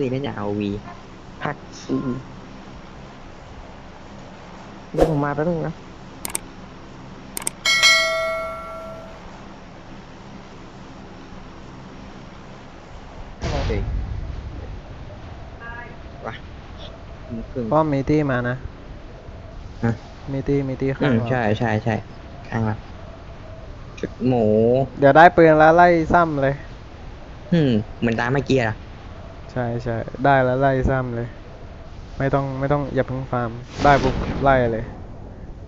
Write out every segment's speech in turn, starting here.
ติเล่นจาก RV ผักชีเดี๋ยวผมมาแป๊บนึงนะเฮ้ยว่ะครึ่งป้อมมีตี้มานะฮะมีตี้มีตี้อืข้างมเราใช่ใช่ใช่ข้างละชุดหมู เดี๋ยวได้ปืนแล้วไล่ซ้ำเลย อืมเหมือนตามเมื่อกี้อะ ใช่ใช่ได้แล้วไล่ซ้ำเลย ไม่ต้องไม่ต้องอย่าเพิ่งฟาร์ม ได้ปุ๊บไล่เลย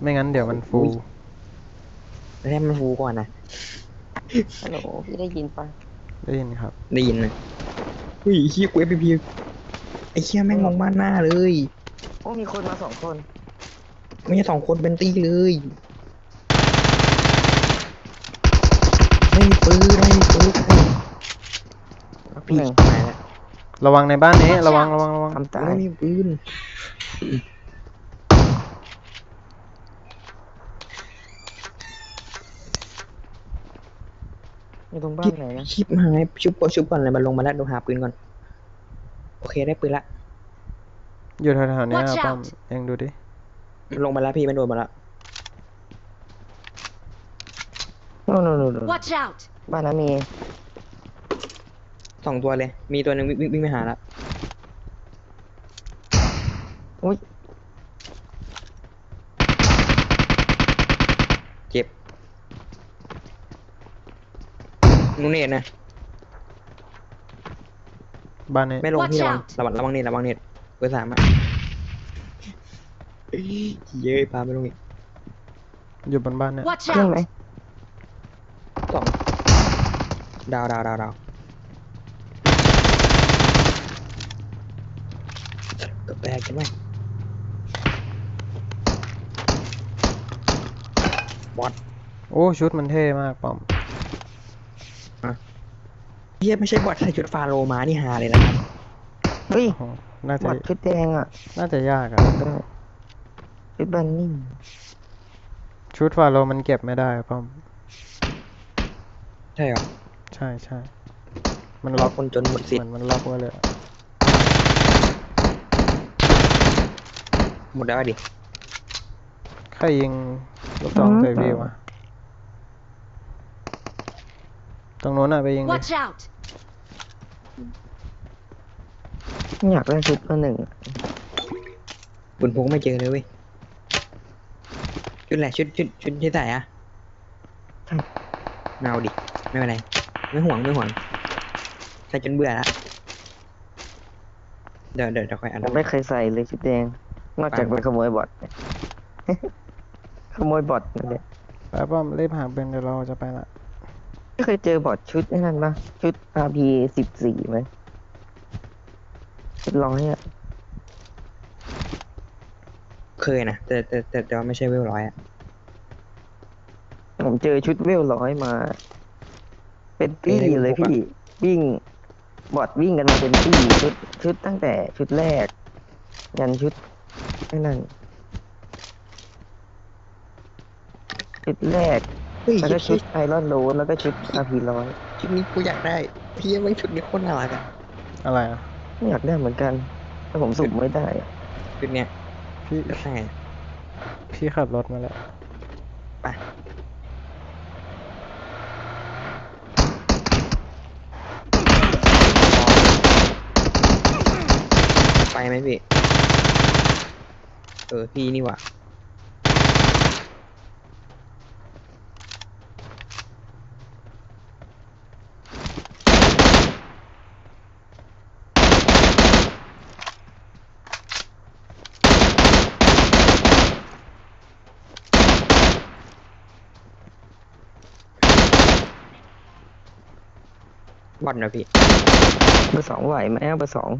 ไม่งั้นเดี๋ยวมันฟู แล้วให้มันฟูก่อนนะฮัลโหลพี่ได้ยินปะได้ยินครับ ได้ยินนะเฮ้ยเฮียกูเอฟพีไอ้เฮียแม่งมองบ้านหน้าเลย โอ้มีคนมาสองคนไม่ใช่สองคนเป็นตีเลย ไม่มีปืนไม่มีปืนพี่หนึ่งตายแล้ว ระวังในบ้านนี้ระวังระวังระวังทำตายไม่มีปืนอยู่ตรงบ้านไหนนะชิปหายชุบก่อนชุบก่อนเลยมันลงมาแล้วดูหาปืนก่อน โอเคได้ปืนละ อยู่แถวๆเนี้ย Watch ป้อม out เองดูดิมันลงมาแล้วพี่มันโดนมาแล้วโน่นโน่นโน่นโน่น Watch out! บ้านนั้นมี สองตัวเลย มีตัวหนึ่งวิ่งวิ่งวิ่งไปหาละอุ้ยเจ็บนูเนตนะ บ้านนี้ไม่ลง Watch พี่ระวัง out ระวังระวังเน็ตระวังเน็ตเบอร์สามอะเย้ยพาไปลงอีกอยู่บนบ้านเนี่ย Watch เครื่องไหม out! สองดาวดาวดาวดาว ก็แปลกันไหมบอดโอ้ชุดมันเท่มากป้อมเฮียไม่ใช่บอดใส่ชุดฟาโรมานี่ฮาเลยนะครับเฮ้ยโอ้น่าจะบัตรชุดแดงอะน่าจะยากอะได้ชุดบันนี่ชุดฟาโลมันเก็บไม่ได้ป้อมใช่เหรอใช่ใช่มันล็ล็ออกกคนจนหมดสิทเหมืธิ์อนมันล็อกไว้เลยอะ หมดแล้วอะดิ ใครยิงลูกซองใส่พี่วะตรงนู้นอะไปยิงดิ Watch out! อยากได้ชุดมาหนึ่งอะบุญพงไม่เจอเลยเว้ย ชุดอะไรชุดชุดชุดที่ใส่อะไม่เอาดิ ไม่เป็นไร ไม่ห่วงไม่ห่วงใส่จนเบื่อละเดี๋ยวเดี๋ยวเดี๋ยวค่อยอ่าน ผมไม่เคยใส่เลยชุดแดง นอกจากไปขโมยบอทขโมยบอทนั่นแหละไปป้อมรีบหาเป็นเดี๋ยวเราจะไปละไม่เคยเจอบอทชุดไอ้นั่นปะชุด RP สิบสี่ไหมชุดร้อยอะเคยนะแต่แต่แต่แต่ว่าไม่ใช่เวลร้อยอะผมเจอชุดเวลร้อยมา เป็นตี้เอ้ยเลยพวกอะพี่วิ่งบอทวิ่งกันมาเป็นตี้ชุดชุดตั้งแต่ชุดแรก ยันชุด ไอ้นั่นชุดแรก เฮ้ยแล้วก็ชุชุดดไอรอนโรแล้วก็ชุด RP ร้อยชุดนี้กูอยากได้พี่แม่งชุดนี้โคตรน่ารักอะอะไรอะไม่อยากได้เหมือนกันแต่ผมสุ่มไม่ได้อะชุดเนี้ยพี่จะใส่พี่ขับรถมาแล้วไปไปไหมพี่เออพี่นี่หว่าบอนะพี่เบอร์สองไหวไหมเอาเบอร์สอง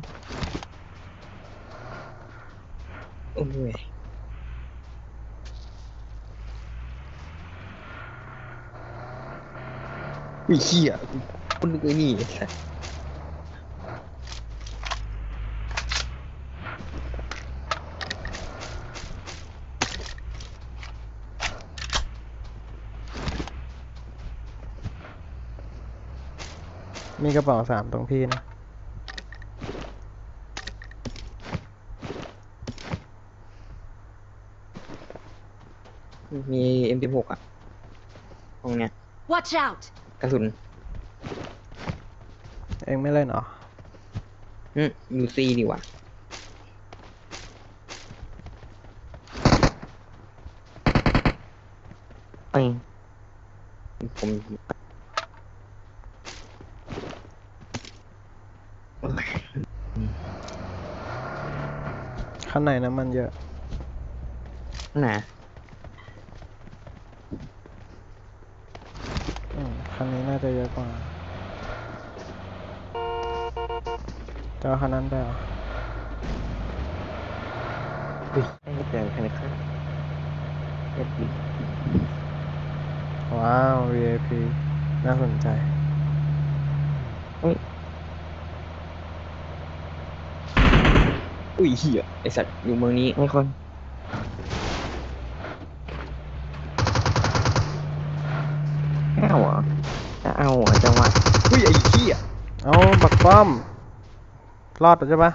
อุ้เขี้ยคุณนึไอ้นี่มีกระเป๋าสามตรงพี่นะ มี M16 อะ ตรงเนี้ย Watch out กระสุนเองไม่เล่นเหรออืมยูซีดีกว่าเอ้ยผมข้างในน้ำมันเยอะ หนา อืม คันนี้น่าจะเยอะกว่าจะเอาคันนั้นไปเหรอให้เตือนคันข้างเอ็ดดีว้าว VIP น่าสนใจอุ้ยเหี้ยไอสัตว์อยู่เมืองนี้มีคน ไม่เอาเหรอจะเอาเหรอจังหวะอุ้ยไอ้เหี้ยเอาบักป้อม รอดแล้วใช่ปะ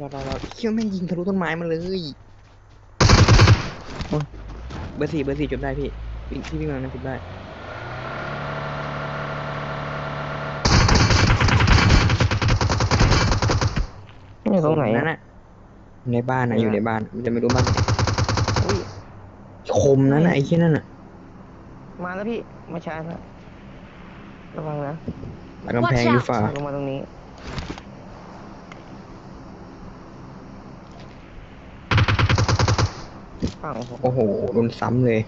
รอรอรอเหี้ยแม่งยิงทะลุต้นไม้มาเลยเบอร์สี่เบอร์สี่จบได้พี่วิ่งที่วิ่งมานั้นจบได้นี่ตรงไหนนั่นอะน่ะอยู่ในบ้านนะอยู่ในบ้านมันจะไม่รู้บ้านไหนอุ้ยคมนั่นน่ะไอ้เหี้ยนั่นน่ะมาแล้วพี่ มาชาร์จแล้วระวังนะหลังกำแพงอยู่ฝ่าลงมาตรงนี้ ฝั่งผมโอ้โหโดนซ้ำเลย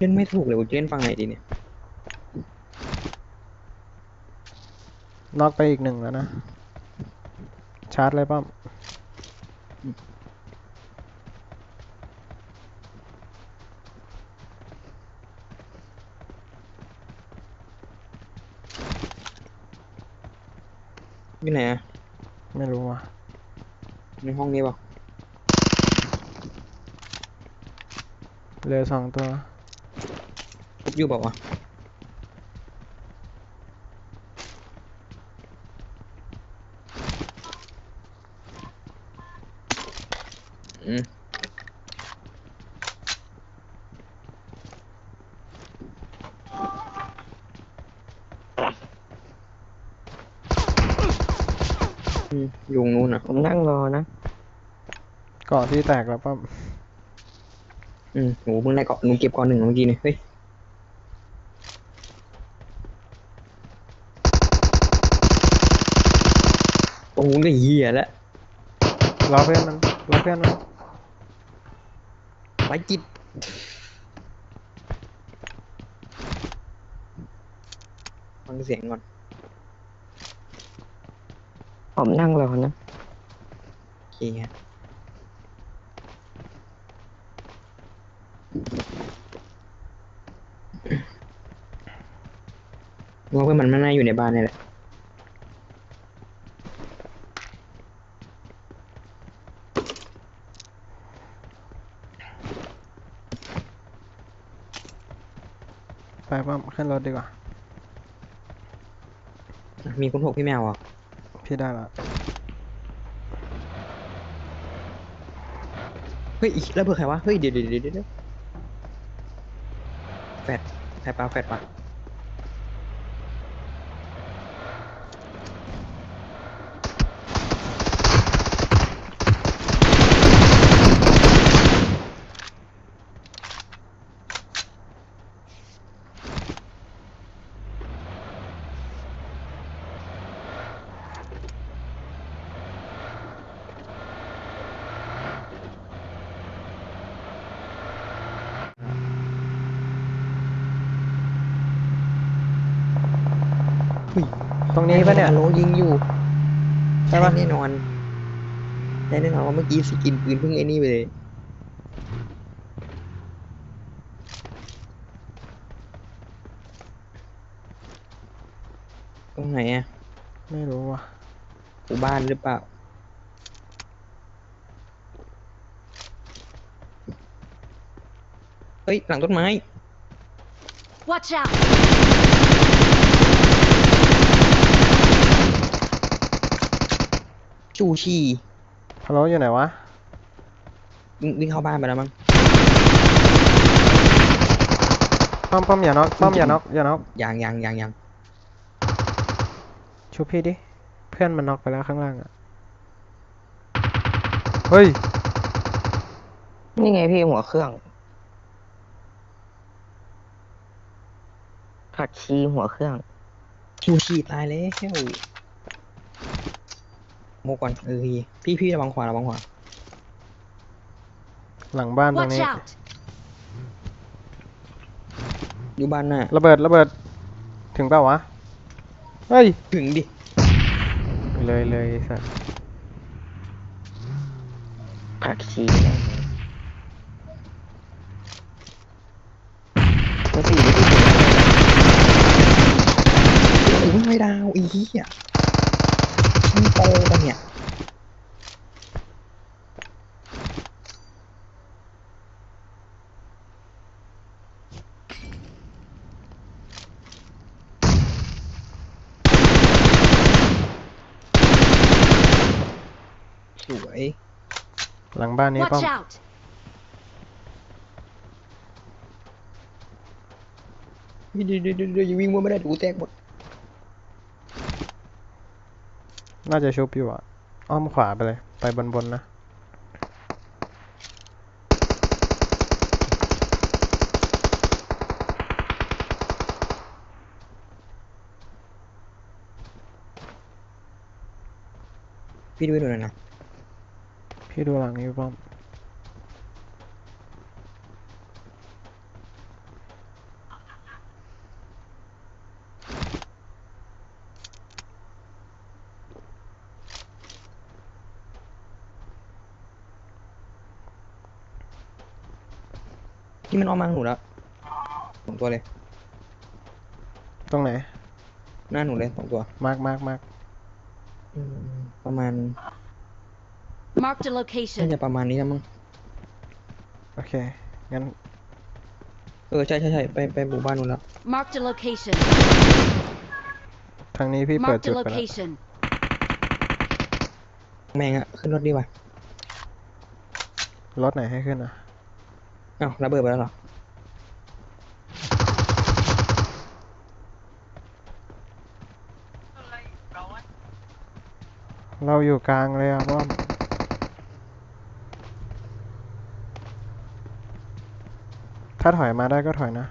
เล่นไม่ ถูกเลยกูจะเล่นฟังไหนดีเนี่ยน็อกไปอีกหนึ่งแล้วนะ ชาร์จเลยป้อมอยู่ไหนอะไม่รู้ว่ะในห้องนี้เปล่าเหลือสองตัวทุ บอยู่เปล่าวะอืมอืมอยู่ตรงนู้นอะ ผมนั่งรอนะเกาะที่แตกแล้วป้อมอืมหนูเพิ่งได้เกาะหนูเก็บก่อนหนึ่งเมื่อกี้เนี่ยเฮ้ย โอ้โหได้เหี้ยแล้วรอเพื่อนมันรอเพื่อนมันไปจิตฟังเสียงก่อนผมนั่งรอนะโอเคฮะว่าเพื่อนมันไม่น่าอยู่ในบ้านนี่แหละ ปป้อมขึ้นรถดีกว่า มีคนหกพี่แมวอะพี่ได้ละเฮ้ยอีกแล้วเบอร์ใครวะ เฮ้ย เดี๋ยวเดี๋ยวเดี๋ยวเดี๋ยวแฟดใครปลาแฟดปะ นี้ปะเนี่ย โลยิงอยู่ใช่ปะ แน่นอนแน่นอนว่าเมื่อกี้สกินปืนเพิ่งไอ้นี่ไปเลย ตรงไหนอะไม่รู้ว่ะหมู่บ้านหรือเปล่า เฮ้ย หลังต้นไม้ Watch out! ชูชีฮัลโหลอยู่ไหนวะ วิ่งวิ่งเข้าบ้านไปแล้วมั้ง ป้อมป้อมอย่าน็อกป้อมอย่าน็อกอย่าน็อกยังยังยังยังชูพี่ดิ เพื่อนมันน็อกไปแล้วข้างล่างอะ เฮ้ย นี่ไงพี่หัวเครื่อง ผักชีหัวเครื่อง ชูชีตายแล้วโมก่อนเออพี่พี่ระวังขวาระวังขวาหลังบ้านตรง Watch นี้ out! อยู่บ้านน่ะระเบิดระเบิด ถึงเปล่าวะ เฮ้ย ถึงดิเลยเลยไอ้สัสผักชีนะตัวสี่ตัวสี่โอ้ยไม่ดาวอีเหี้ยช่างโตปะเนี่ย สวย หลังบ้านนี้ป้อม Watch out! เดี๋ยวเดี๋ยวเดี๋ยวเดี๋ยวอย่าวิ่งวนไม่ได้เดี๋ยวกูแตกหมดน่าจะชุบอยู่อะ อ้อมขวาไปเลย ไปบนบนๆนะ พี่ดูให้ดูหน่อยนะ พี่ดูหลังนี้ป้อมที่มันออกมาหนูแล้วสองตัวเลย ตรงไหน หน้าหนูเลยสองตัว มาร์กมาร์กมาร์กอืมประมาณ Marked a น่า location. จะประมาณนี้นะมั้งโอเคงั้นเออใช่ใช่ใช่ไปไปหมู่บ้านนู้นแล้ว Marked a location. ทางนี้พี่เปิด Marked จุ a ดไปแล้ว location. แม่งอะขึ้นรถดีกว่ารถไหนให้ขึ้นอะอ้าวระเบิดไปแล้วเหรอเราอยู่กลางเลยอะป้อม ถ้าถอยมาได้ก็ถอยนะ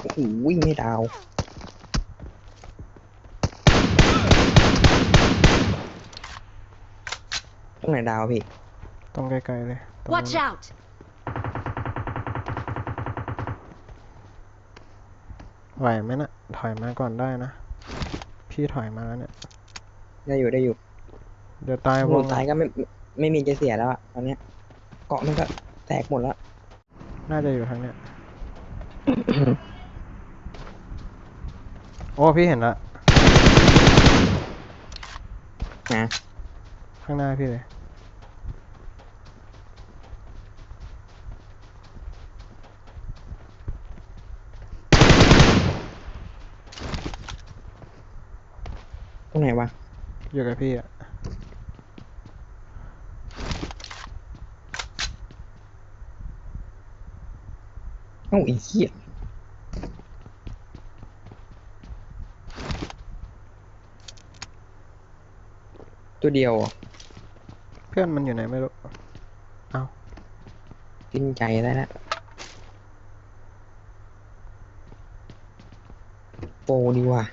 โอ้โหวิ่งไม่ดาว ตรงไหนดาวพี่ ตรงไกลๆเลยตรง Watch นั้น out! ไหวไหมนะถอยมาก่อนได้นะ พี่ถอยมาแล้วเนี่ย ได้อยู่ได้อยู่เดี๋ยวตายหวนูงตายก็ไม่ไม่ไม่มีจะเสียแล้วอะตอนเนี้ย เกาะมันก็แตกหมดแล้ว น่าจะอยู่ทางเนี้ย โอ้พี่เห็นละนะ ข้างหน้าพี่เลย รงไหนวะ อยู่กับพี่อะเอ้าไอ้เหี้ยตัวเดียวเหรอเพื่อนมันอยู่ไหนไม่รู้ เอากินใจได้แล้วโปรดีว่ะ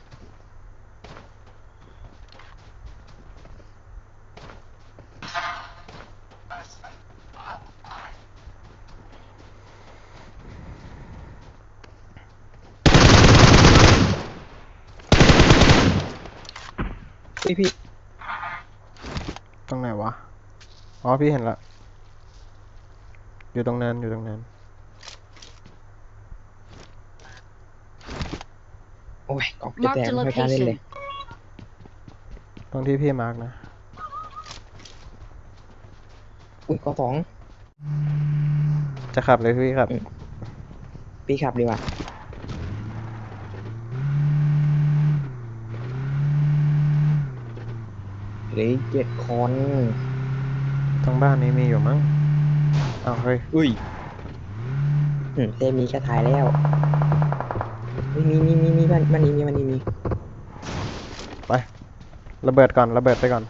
พี่พี่ ตรงไหนวะ อ๋อ พี่เห็นละ อยู่ตรงนั้น อยู่ตรงนั้น โอ้ยกล่องจะแตก Marked a ไม่กล้าเล่นเลย location. ตรงที่พี่มาร์กนะ อุ้ยกล่องสอง จะขับเลยพี่ขับ อืมพี่ขับดีกว่าเหลยเจ็ดคน ตรงบ้านนี้มีอยู่มั้งอ้าวเฮ้ยอุ้ยอืมเต้มีแค่ถ่ายแล้วเฮ้ยมีมีมีมีมันมันนี้มีมันนี้มีไประเบิดก่อนระเบิดไปก่อน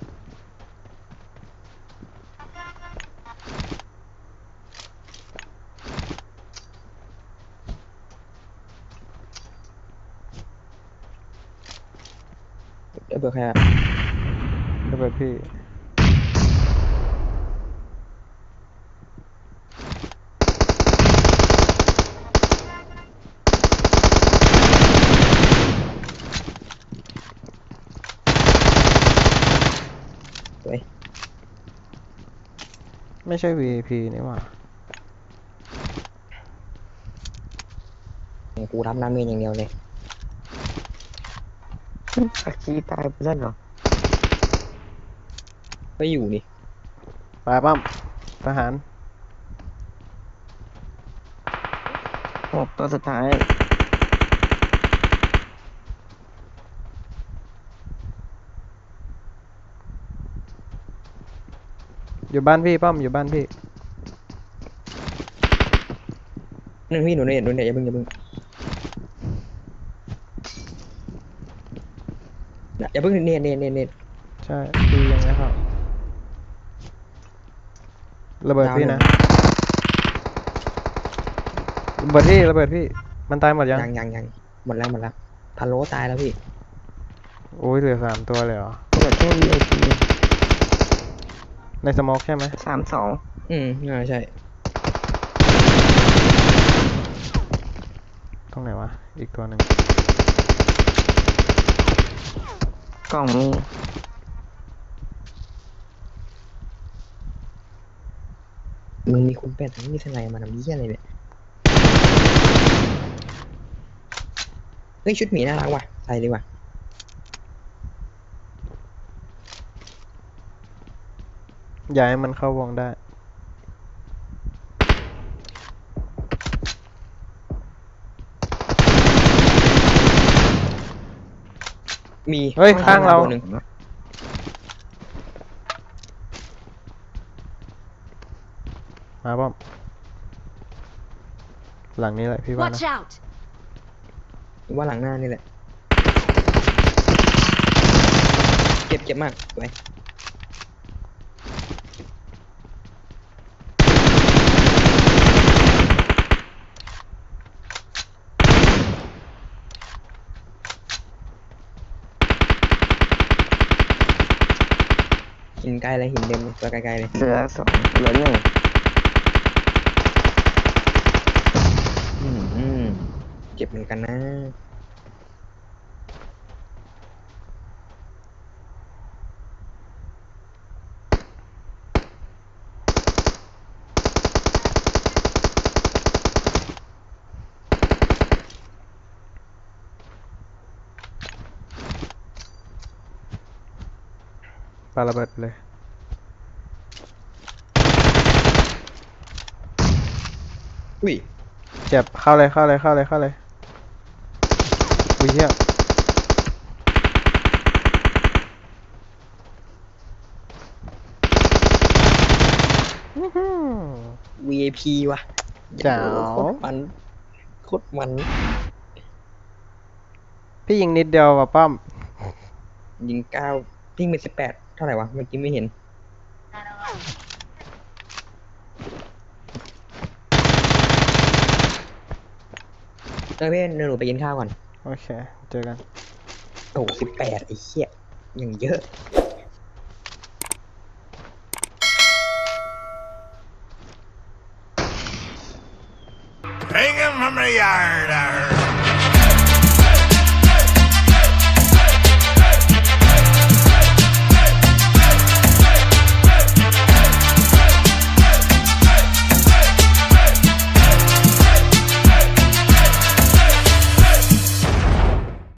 เดี๋ยวเบอร์ใครอะระเบิดพี่ ไม่ใช่ VIP นี่หว่ากูรับน้ำเมนอย่างเดียวเลยสักชีตายไปแล้วเหรอ ไม่อยู่นี่ไปปั้มทหารโอ้ตัวสุดท้าย อยู่บ้านพี่ป้อมอยู่บ้านพี่นั่นพี่หนูเน็ตหนูเน็ตอย่าเพิ่งอย่าเพิ่งน่ะอย่าเพิ่งเน็ตเน็ตเน็ตเน็ตใช่พี่ยังไม่เข้าระเบิดดาวพี่หนึ่นะงระเบิดพี่ระเบิดพี่ มันตายหมดยังยังยังยังหมดแล้วหมดแล้วพะโล้ตายแล้วพี่โอ้ยเหลือสามตัวเลยเหรอเหลือแค่ VIP ในสโมอกใช่ไหมสามสองอืมอ่าใช่ ตรงไหนวะ อีกตัวหนึ่งกล่องมีมึงมีคุณเป็ดทั้งมีทนายมาทำเยี่ยอะไรเนี่ย เฮ้ย ชุดหมีน่ารักว่ะ ใส่เลยว่ะ อย่าให้มันเข้าวงได้ มีเฮ้ยข้างเรา ตัวหนึ่งมาป้อม หลังนี้แหละพี่ว่านะ Watch out! ว่าหลังหน้านี่แหละ เจ็บเจ็บมากไว้ กลเลยหินเดิมตัวไกลๆเลยเหลือสองเหลือหนึ่งอืมอืมเจ็บเหมือนกันนะ ปาระเบิดไปเลย อุ้ยเจ็บเข้าเลยเข้าเลยเข้าเลยเข้าเลยอุ้ยเหี้ยอื้อหือ VIP ว่ะแจ๋วโคตรมันโคตรมันพี่ยิงนิดเดียวว่ะป้อมยิงเก้าทิ้งเป็นสิบแปดเท่าไหร่วะเมื่อกี้ไม่เห็น เออเพื่อนเดี๋ยวหนูไปกินข้าวก่อน โอเค เจอกัน โอ้สิบแปดไอ้เหี้ยอย่างเยอะ Hang him from the yard. I heard.